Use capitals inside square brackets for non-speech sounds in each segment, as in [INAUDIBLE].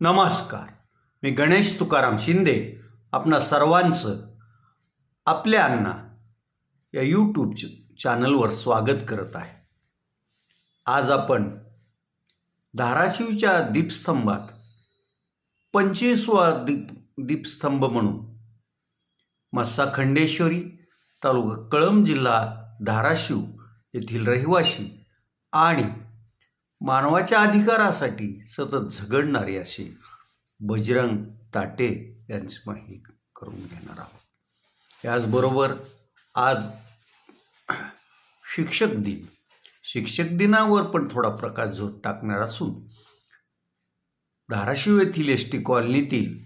नमस्कार. मी गणेश तुकाराम शिंदे आपणा सर्वांचं आपल्या अण्णा या यूट्यूब चॅनलवर स्वागत करत आहे. आज आपण धाराशिवच्या दीपस्तंभात पंचवीसवा दीप दीपस्तंभ म्हणून मस्सा खंडेश्वरी तालुका कळंब जिल्हा धाराशिव येथील रहिवासी आणि मानवाच्या अधिकारासाठी सतत झगडणारे असे बजरंग ताटे यांची माहिती करून घेणार आहोत. याचबरोबर आज शिक्षक दिन. शिक्षक दिनावर पण थोडा प्रकाश झोत टाकणार असून धाराशिव येथील एस टी कॉलनीतील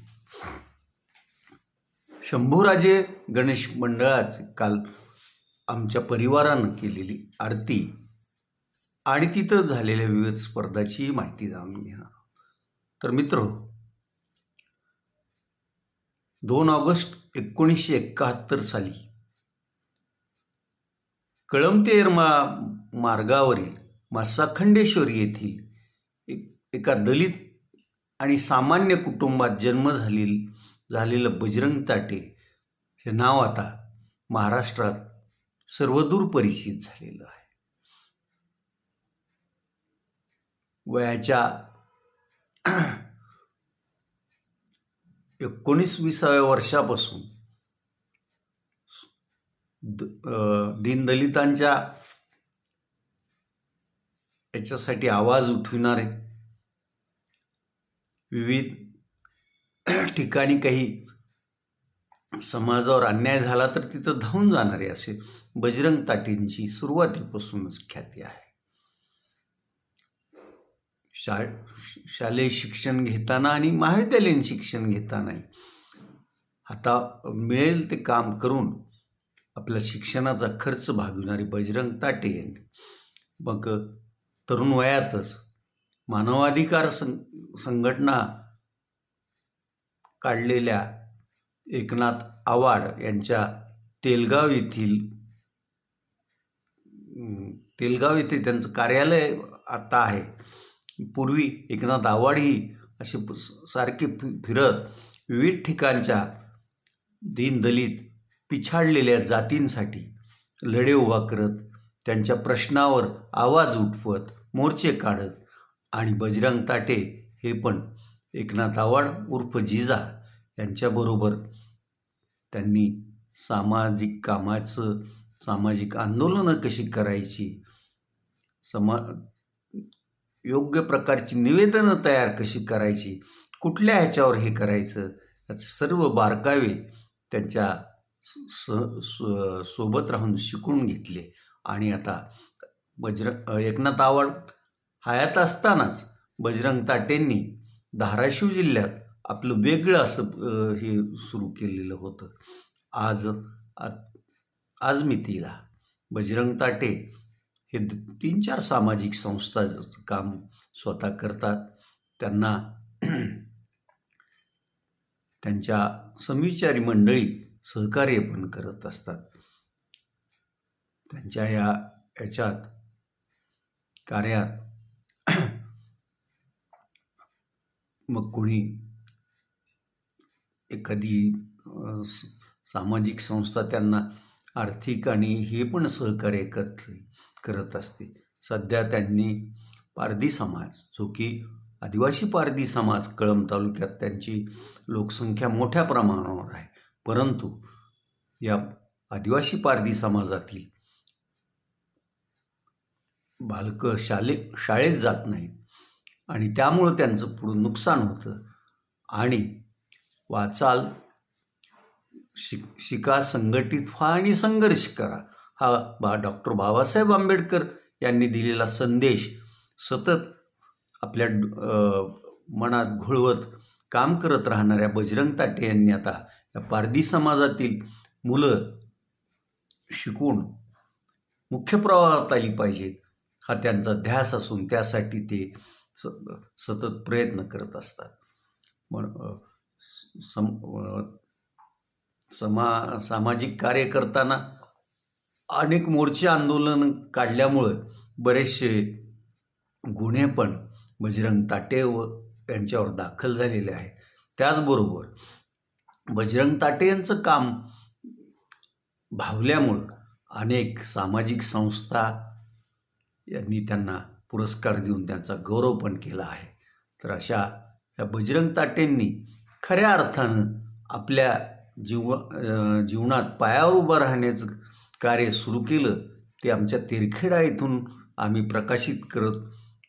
शंभूराजे गणेश मंडळाचे काल आमच्या परिवारानं केलेली आरती आणि तिथं झालेल्या विविध स्पर्धाची माहिती जाणून घेणार तर मित्र दोन ऑगस्ट एकोणीसशे एकाहत्तर साली कळंब ते मार्गावरील मासाखंडेश्वरी येथील एक एका दलित आणि सामान्य कुटुंबात जन्म झालेल झालेलं बजरंग ताटे हे नाव आता महाराष्ट्रात सर्वदूर परिचित झालेलं आहे. वयाच्या एकोणीसविसाव्या वर्षापासून द दीनदलितांच्या याच्यासाठी आवाज उठविणारे विविध ठिकाणी काही समाजावर अन्याय झाला तर तिथं धावून जाणारे असे बजरंग ताटींची सुरुवातीपासूनच ख्याती आहे. शा शालेय शिक्षण घेताना आणि महाविद्यालयीन शिक्षण घेतानाही. आता मिळेल ते काम करून आपला शिक्षणाचा खर्च भागविणारी बजरंग ताटे यांनी. मग तरुण वयातच मानवाधिकार सं संघटना काढलेल्या एकनाथ आवाड यांच्या तेलगाव येथील तेलगाव येथे त्यांचं कार्यालय आता आहे. पूर्वी एकनाथ आवाड ही असे सारखे फि फिरत विविध ठिकाणच्या दीनदलित पिछाडलेल्या जातींसाठी लढे उभा करत त्यांच्या प्रश्नावर आवाज उठवत मोर्चे काढत आणि बजरंग ताटे हे पण एकनाथ आवाड उर्फ जिजा यांच्याबरोबर त्यांनी सामाजिक कामाचं सामाजिक आंदोलनं कशी करायची समा योग्य प्रकारची निवेदनं तयार कशी करायची? कुठल्या ह्याच्यावर हे करायचं? याचं सर्व बारकावे त्यांच्या स सोबत राहून शिकून घेतले. आणि आता बजरंग एकनाथ आवड हयात असतानाच बजरंग ताटेंनी धाराशिव जिल्ह्यात आपलं वेगळं असं हे सुरू केलेलं होतं. आज आ- आज मितीला बजरंग ताटे हे तीन चार सामाजिक संस्था काम स्वतः करतात. त्यांना [CLEARS THROAT] त्यांच्या समविचारी मंडळी सहकार्य पण करत असतात. त्यांच्या या याच्यात कार्यात [CLEARS THROAT] मग कोणी एखादी सामाजिक संस्था त्यांना आर्थिक आणि हे पण सहकार्य करते. करत असते. सध्या त्यांनी पारधी समाज जो की आदिवासी पारधी समाज कळंब तालुक्यात त्यांची लोकसंख्या मोठ्या प्रमाणावर आहे. परंतु या आदिवासी पारधी समाजातील बालकं शाले शाळेत जात नाहीत आणि त्यामुळं त्यांचं पुढं नुकसान होतं आणि वाचाल शिक शिका संघटित व्हा आणि संघर्ष करा. हा बा डॉक्टर बाबासाहेब आंबेडकर यांनी दिलेला संदेश सतत आपल्या मनात घोळवत काम करत राहणाऱ्या बजरंग ताटे यांनी आता या पारधी समाजातील मुलं शिकून मुख्य प्रवाहात आली पाहिजेत. हा त्यांचा ध्यास असून त्यासाठी ते स सतत प्रयत्न करत असतात. पण स- सम समा सामाजिक कार्य करताना अनेक मोर्चे आंदोलन काढल्यामुळं बरेचसे गुन्हे पण बजरंग ताटे व त्यांच्यावर दाखल झालेले आहेत. त्याचबरोबर बजरंग ताटे यांचं काम भावल्यामुळं अनेक सामाजिक संस्था यांनी त्यांना पुरस्कार देऊन त्यांचा गौरव पण केला आहे. तर अशा या बजरंग ताटेंनी खऱ्या अर्थानं आपल्या जीव जीवनात पायावर उभं राहण्याचं कार्य सुरू केलं ते आमच्या तेरखेडा येथून आम्ही प्रकाशित करत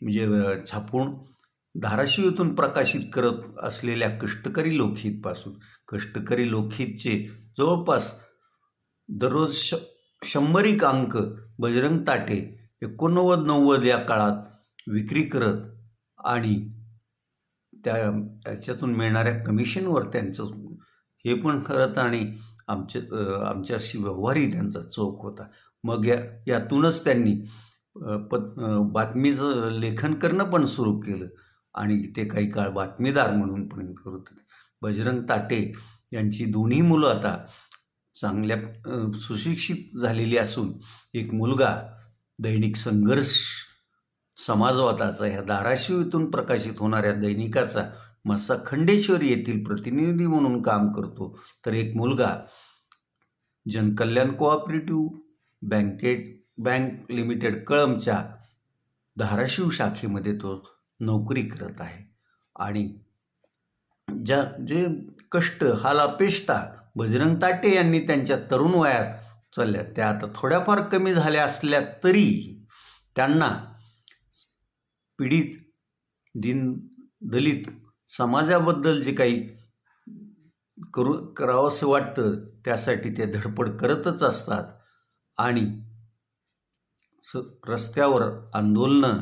म्हणजे छापून धाराशिव येथून प्रकाशित करत असलेल्या कष्टकरी लोकहितपासून कष्टकरी लोकहितचे जवळपास दररोज श शंभरीक अंक बजरंग ताटे एकोणनव्वद नव्वद या काळात विक्री करत आणि त्या याच्यातून मिळणाऱ्या कमिशनवर त्यांचं हे पण करत आणि आमच्या आमच्याशी व्यवहारही त्यांचा चोख होता. मग या यातूनच त्यांनी पत बातमीचं लेखन करणं पण सुरू केलं. आणि ते काही काळ बातमीदार म्हणून पण करत होते. बजरंग ताटे यांची दोन्ही मुलं आता चांगल्या सुशिक्षित झालेली असून एक मुलगा दैनिक संघर्ष समाजवादाचा ह्या धाराशिव इथून प्रकाशित होणाऱ्या दैनिकाचा मस्सा खंडेश्वर येथील प्रतिनिधी म्हणून काम करतो. तर एक मुलगा जनकल्याण कोऑपरेटिव्ह बँकेज बँक लिमिटेड कळमच्या धाराशिव शाखेमध्ये तो नोकरी करत आहे. आणि ज्या जे कष्ट हालापेष्टा बजरंग ताटे यांनी त्यांच्या तरुण वयात चालल्या त्या आता थोड्याफार कमी झाल्या असल्या तरी त्यांना पीडित दिन दलित समाजाबद्दल जे काही करू करावंसं वाटतं त्यासाठी ते धडपड करतच असतात. आणि स रस्त्यावर आंदोलनं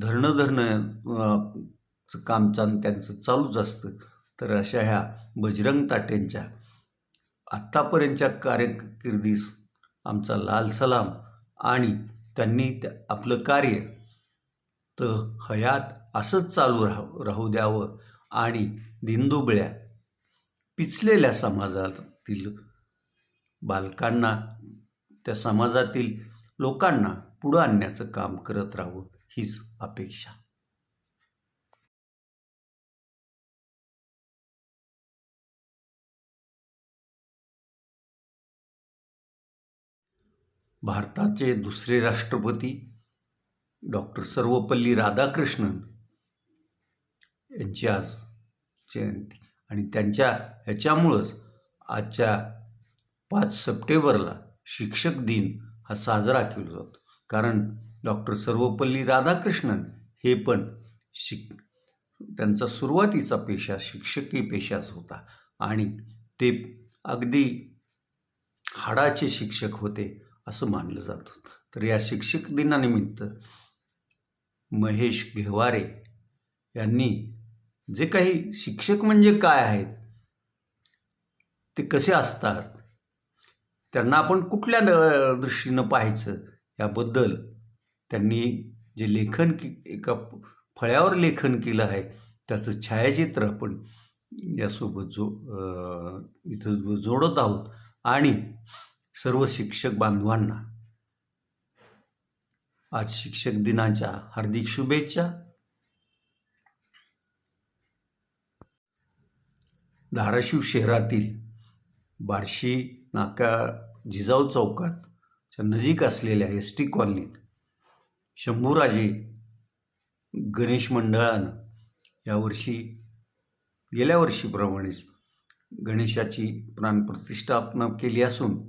धरणं धरणं काम चाल त्यांचं चालूच असतं. तर अशा ह्या बजरंग ताटेंच्या आत्तापर्यंतच्या कार्यकिर्दीस आमचा लाल सलाम आणि त्यांनी त्या आपलं कार्य तर हयात असंच चालू राह राहू द्यावं आणि दिंदुबळ्या पिचलेल्या समाजातील बालकांना त्या समाजातील लोकांना पुढं आणण्याचं काम करत राहावं हीच अपेक्षा. भारताचे दुसरे राष्ट्रपती डॉक्टर सर्वपल्ली राधाकृष्णन यांची आज जयंती. आणि त्यांच्या ह्याच्यामुळंच आजच्या पाच सप्टेंबरला शिक्षक दिन हा साजरा केला जातो. कारण डॉक्टर सर्वपल्ली राधाकृष्णन हे पण शिक त्यांचा सुरुवातीचा पेशा शिक्षकी पेशाच होता. आणि ते अगदी हाडाचे शिक्षक होते असं मानलं जातं तर या शिक्षक दिनानिमित्त महेश घेवारे यांनी जे काही शिक्षक म्हणजे काय आहेत ते कसे असतात त्यांना आपण कुठल्या द- दृष्टीनं पाहायचं याबद्दल त्यांनी जे लेखन की एका फळ्यावर लेखन केलं आहे त्याचं छायाचित्र आपण यासोबत जो इथं जोडत आहोत. आणि सर्व शिक्षक बांधवांना आज शिक्षक दिनाच्या हार्दिक शुभेच्छा. धाराशिव शहरातील बार्शी नाका जिजाऊ चौकात नजीक असलेल्या एस टी कॉलनीत शंभूराजे गणेश मंडळानं यावर्षी गेल्या वर्षीप्रमाणेच गणेशाची प्राणप्रतिष्ठापना केली असून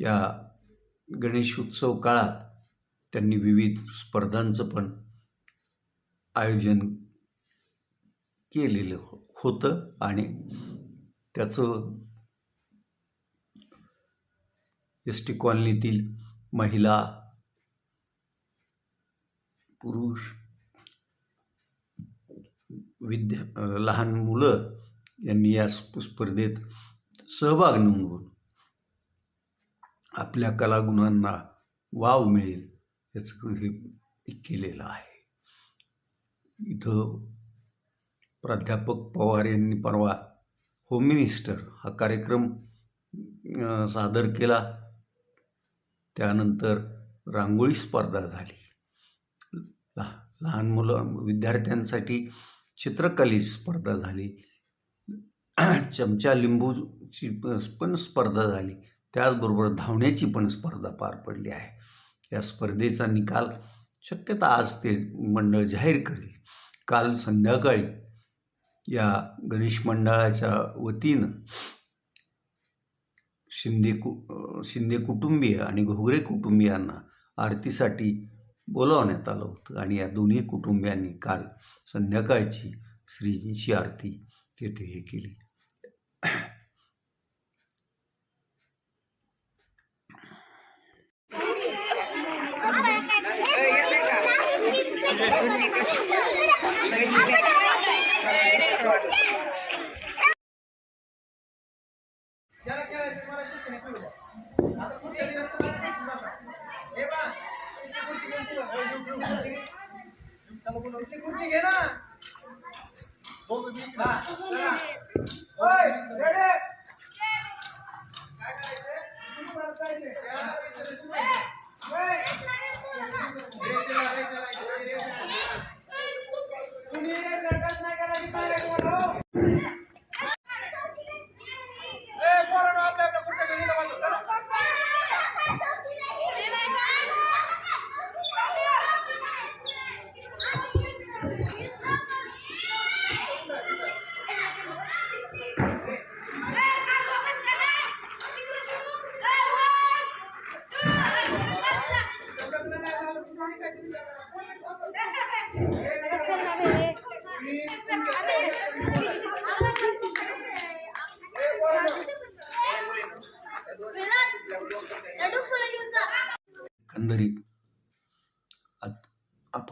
या गणेश उत्सव काळात त्यांनी विविध स्पर्धांचं पण आयोजन केलेलं हो- होतं आणि त्याचं एस टी कॉलनीतील महिला पुरुष विद्या लहान मुलं यांनी या स्प- स्पर्धेत सहभाग नोंदवून आपल्या कलागुणांना वाव मिळेल याचं हे केलेलं आहे. इथं प्राध्यापक पवार यांनी परवा होम मिनिस्टर हा कार्यक्रम सादर केला. त्यानंतर रांगोळी स्पर्धा झाली. लहान मुलं विद्यार्थ्यांसाठी चित्रकली स्पर्धा झाली. चमचा लिंबूची पण स्पर्धा झाली. त्याचबरोबर धावण्याची पण स्पर्धा पार पडली आहे. या स्पर्धेचा निकाल शक्यता आज ते मंडळ जाहीर करेल. काल संध्याकाळी या गणेश मंडळाच्या वतीनं शिंदे कु शिंदे कुटुंबीय आणि घोगरे कुटुंबियांना आरतीसाठी बोलावण्यात आलं होतं आणि या दोन्ही कुटुंबियांनी काल संध्याकाळची श्रीजींची आरती तेथे हे केली. खुर्ची घे ना तुम्ही लटच नाही करायची सांगायचं मला, हो. ए, पोरांनो, आपल्या आपल्या खुर्च्या घेऊन इथं बसा. चला. एकंदरीत आत- आपण